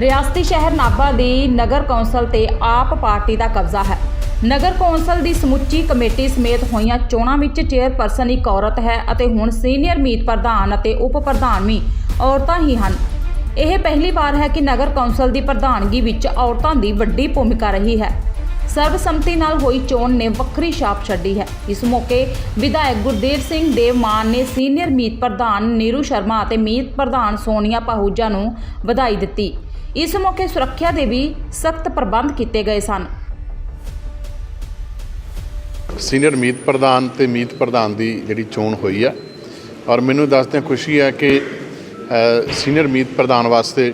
ਰਿਆਸਤੀ ਸ਼ਹਿਰ ਨਾਭਾ ਦੀ ਨਗਰ ਕੌਂਸਲ ਤੇ ਆਪ ਪਾਰਟੀ ਦਾ ਕਬਜ਼ਾ ਹੈ। ਨਗਰ ਕੌਂਸਲ ਦੀ ਸਮੁੱਚੀ ਕਮੇਟੀ ਸਮੇਤ ਹੋਈਆਂ ਚੋਣਾਂ ਵਿੱਚ ਚੇਅਰਪਰਸਨ ਇੱਕ ਔਰਤ ਹੈ ਅਤੇ ਹੁਣ ਸੀਨੀਅਰ ਮੀਤ ਪ੍ਰਧਾਨ ਅਤੇ ਉਪ ਪ੍ਰਧਾਨ ਵੀ ਔਰਤਾਂ ਹੀ ਹਨ। ਇਹ ਪਹਿਲੀ ਵਾਰ ਹੈ ਕਿ ਨਗਰ ਕੌਂਸਲ ਦੀ ਪ੍ਰਧਾਨਗੀ ਵਿੱਚ ਔਰਤਾਂ ਦੀ ਵੱਡੀ ਭੂਮਿਕਾ ਰਹੀ ਹੈ। ਸਰਬਸੰਮਤੀ ਨਾਲ ਹੋਈ ਚੋਣ ਨੇ ਵੱਖਰੀ ਛਾਪ ਛੱਡੀ ਹੈ। ਇਸ ਮੌਕੇ ਵਿਧਾਇਕ ਗੁਰਦੇਵ ਸਿੰਘ ਦੇਵ ਮਾਨ ਨੇ ਸੀਨੀਅਰ ਮੀਤ ਪ੍ਰਧਾਨ ਨੀਰੂ ਸ਼ਰਮਾ ਅਤੇ ਮੀਤ ਪ੍ਰਧਾਨ ਸੋਨੀਆ ਪਾਹੂਜਾ ਨੂੰ ਵਧਾਈ ਦਿੱਤੀ। ਇਸ ਮੌਕੇ ਸੁਰੱਖਿਆ ਦੇ ਵੀ ਸਖਤ ਪ੍ਰਬੰਧ ਕੀਤੇ ਗਏ ਸਨ। ਸੀਨੀਅਰ ਮੀਤ ਪ੍ਰਧਾਨ ਤੇ ਮੀਤ ਪ੍ਰਧਾਨ ਦੀ ਜਿਹੜੀ ਚੋਣ ਹੋਈ ਆ, ਔਰ ਮੈਨੂੰ ਦੱਸਦਿਆਂ ਖੁਸ਼ੀ ਹੈ ਕਿ ਸੀਨੀਅਰ ਮੀਤ ਪ੍ਰਧਾਨ ਵਾਸਤੇ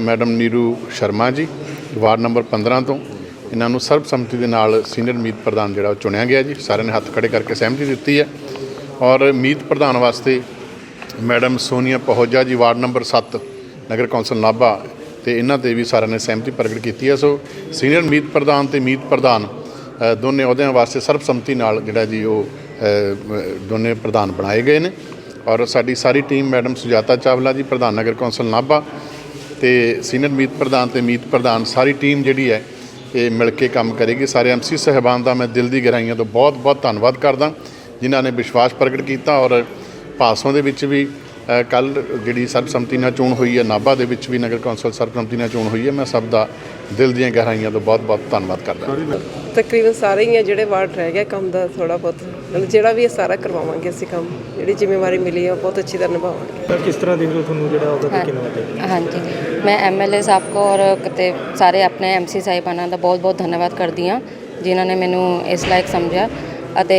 madam Neeru Sharma ji, ward number 15 ਤੋਂ, ਇਹਨਾਂ ਨੂੰ ਸਰਬਸੰਮਤੀ ਦੇ ਨਾਲ ਸੀਨੀਅਰ ਮੀਤ ਪ੍ਰਧਾਨ ਜਿਹੜਾ ਉਹ ਚੁਣਿਆ ਗਿਆ ਜੀ, ਸਾਰਿਆਂ ਨੇ ਹੱਥ ਖੜੇ ਕਰਕੇ ਸਹਿਮਤੀ ਦਿੱਤੀ ਹੈ ਔਰ ਮੀਤ ਪ੍ਰਧਾਨ ਵਾਸਤੇ madam Sonia Pahoja ji, ward number 7 ਨਗਰ ਕੌਂਸਲ ਨਾਭਾ ਤੇ ਇਹਨਾਂ ਤੇ ਵੀ ਸਾਰਿਆਂ ਨੇ ਸਹਿਮਤੀ ਪ੍ਰਗਟ ਕੀਤੀ ਹੈ। ਸੋ ਸੀਨੀਅਰ ਮੀਤ ਪ੍ਰਧਾਨ ਤੇ ਮੀਤ ਪ੍ਰਧਾਨ ਦੋਨੇ ਅਹੁਦਿਆਂ ਵਾਸਤੇ ਸਰਬਸੰਮਤੀ ਨਾਲ ਜਿਹੜਾ ਜੀ ਉਹ ਦੋਨੇ ਪ੍ਰਧਾਨ ਬਣਾਏ ਗਏ ਨੇ। ਔਰ ਸਾਡੀ ਸਾਰੀ ਟੀਮ ਮੈਡਮ ਸੁਜਾਤਾ ਚਾਵਲਾ ਜੀ, ਪ੍ਰਧਾਨ ਨਗਰ ਕੌਂਸਲ ਨਾਭਾ ਤੇ ਸੀਨੀਅਰ ਮੀਤ ਪ੍ਰਧਾਨ ਤੇ ਮੀਤ ਪ੍ਰਧਾਨ ਸਾਰੀ ਟੀਮ ਜਿਹੜੀ ਹੈ, ਇਹ ਮਿਲ ਕੇ ਕੰਮ ਕਰੇਗੀ। ਸਾਰੇ ਐਮਸੀ ਸਹਿਬਾਨ ਦਾ ਮੈਂ ਦਿਲ ਦੀ ਗਹਿਰਾਈਆਂ ਤੋਂ ਬਹੁਤ ਬਹੁਤ ਧੰਨਵਾਦ ਕਰਦਾ, ਜਿਨ੍ਹਾਂ ਨੇ ਵਿਸ਼ਵਾਸ ਪ੍ਰਗਟ ਕੀਤਾ ਔਰ ਪਾਸੋਂ ਦੇ ਵਿੱਚ ਵੀ ਕੱਲ ਜਿਹੜੀ ਸਰਬਸੰਮਤੀ ਨਾਲ ਚੋਣ ਹੋਈ ਹੈ ਨਾਭਾ ਦੇ ਵਿੱਚ ਵੀ ਨਗਰ ਕੌਂਸਲ ਸਰਬਸੰਮਤੀ ਨਾਲ ਚੋਣ ਹੋਈ ਹੈ ਮੈਂ ਸਭ ਦਾ ਦਿਲ ਦੀਆਂ ਗਹਿਰਾਈਆਂ ਤੋਂ ਬਹੁਤ ਬਹੁਤ ਧੰਨਵਾਦ ਕਰਦਾ ਤਕਰੀਬਨ ਸਾਰੇ ਹੀ ਆ ਜਿਹੜੇ ਵਾਰਡ ਰਹਿ ਗਿਆ ਕੰਮ ਦਾ ਥੋੜਾ ਬਹੁਤ ਮਤਲਬ ਜਿਹੜਾ ਵੀ ਇਹ ਸਾਰਾ ਕਰਵਾਵਾਂਗੇ ਅਸੀਂ ਕੰਮ ਜਿਹੜੀ ਜ਼ਿੰਮੇਵਾਰੀ ਮਿਲੀ ਹੈ ਉਹ ਬਹੁਤ ਅੱਛੀ ਤਰ੍ਹਾਂ ਨਿਭਾਵਾਂਗੇ। ਸਰ ਕਿਸ ਤਰ੍ਹਾਂ ਦੇਖ ਲਓ ਤੁਹਾਨੂੰ ਜਿਹੜਾ ਉਹਦਾ ਤੇ ਕਿੰਨਾ ਵਜੇ ਹਾਂਜੀ। ਮੈਂ ਐਮਐਲਏ ਸਾਹਿਬ ਕੋ ਔਰ ਕਿਤੇ ਸਾਰੇ ਆਪਣੇ ਐਮਸੀ ਸਾਹਿਬਾਨਾਂ ਦਾ ਬਹੁਤ-ਬਹੁਤ ਧੰਨਵਾਦ ਕਰਦੀ ਹਾਂ ਜਿਨ੍ਹਾਂ ਨੇ ਮੈਨੂੰ ਇਸ ਲਾਇਕ ਸਮਝਿਆ ਅਤੇ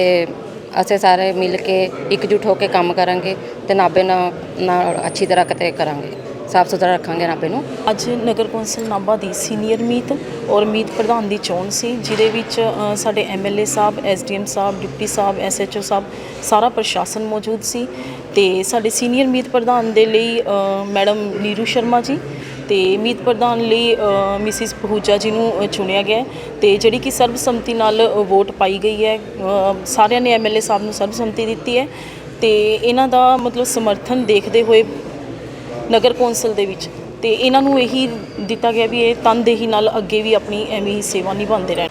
ਅਸੀਂ ਸਾਰੇ ਮਿਲ ਕੇ ਇਕਜੁੱਟ ਹੋ ਕੇ ਕੰਮ ਕਰਾਂਗੇ ਤੇ ਨਾਭੇ ਨਾਲ ਅੱਛੀ ਤਰ੍ਹਾਂ ਕਿਤੇ ਕਰਾਂਗੇ। ਸਾਫ਼ ਸੁਥਰਾ ਰੱਖਾਂਗੇ ਨਾਭੇ ਨੂੰ। ਅੱਜ ਨਗਰ ਕੌਂਸਲ ਨਾਭਾ ਦੀ ਸੀਨੀਅਰ ਮੀਤ ਔਰ ਮੀਤ ਪ੍ਰਧਾਨ ਦੀ ਚੋਣ ਸੀ ਜਿਹਦੇ ਵਿੱਚ ਅ, ਸਾਡੇ ਐਮਐਲਏ ਸਾਹਿਬ ਐਸਡੀਐਮ ਸਾਹਿਬ ਡਿਪਟੀ ਸਾਹਿਬ ਐਸਐਚਓ ਸਾਹਿਬ ਸਾਰਾ ਪ੍ਰਸ਼ਾਸਨ ਮੌਜੂਦ ਸੀ ਤੇ ਸਾਡੇ ਸੀਨੀਅਰ ਮੀਤ ਪ੍ਰਧਾਨ ਦੇ ਲਈ ਮੈਡਮ ਨੀਰੂ ਸ਼ਰਮਾ ਜੀ ਤੇ ਮੀਤ ਪ੍ਰਧਾਨ ਲਈ ਮਿਸਿਸ ਪਹੂਜਾ ਜੀ ਨੂੰ ਚੁਣਿਆ ਗਿਆ ਹੈ ਤੇ ਜਿਹੜੀ ਕਿ ਸਰਬਸੰਮਤੀ ਨਾਲ ਵੋਟ ਪਾਈ ਗਈ ਹੈ ਸਾਰਿਆਂ ਨੇ ਐਮਐਲਏ ਸਾਹਿਬ ਨੂੰ ਸਰਬਸੰਮਤੀ ਦਿੱਤੀ ਹੈ ਤੇ ਇਹਨਾਂ ਦਾ ਮਤਲਬ ਸਮਰਥਨ ਦੇਖਦੇ ਹੋਏ ਨਗਰ ਕੌਂਸਲ ਦੇ ਵਿੱਚ ਤੇ ਇਹਨਾਂ ਨੂੰ ਇਹੀ ਦਿੱਤਾ ਗਿਆ ਵੀ ਇਹ ਤਨਦੇਹੀ ਨਾਲ ਅੱਗੇ ਵੀ ਆਪਣੀ ਐਵੇਂ ਹੀ ਸੇਵਾ ਨਿਭਾਉਂਦੇ ਰਹਿਣ।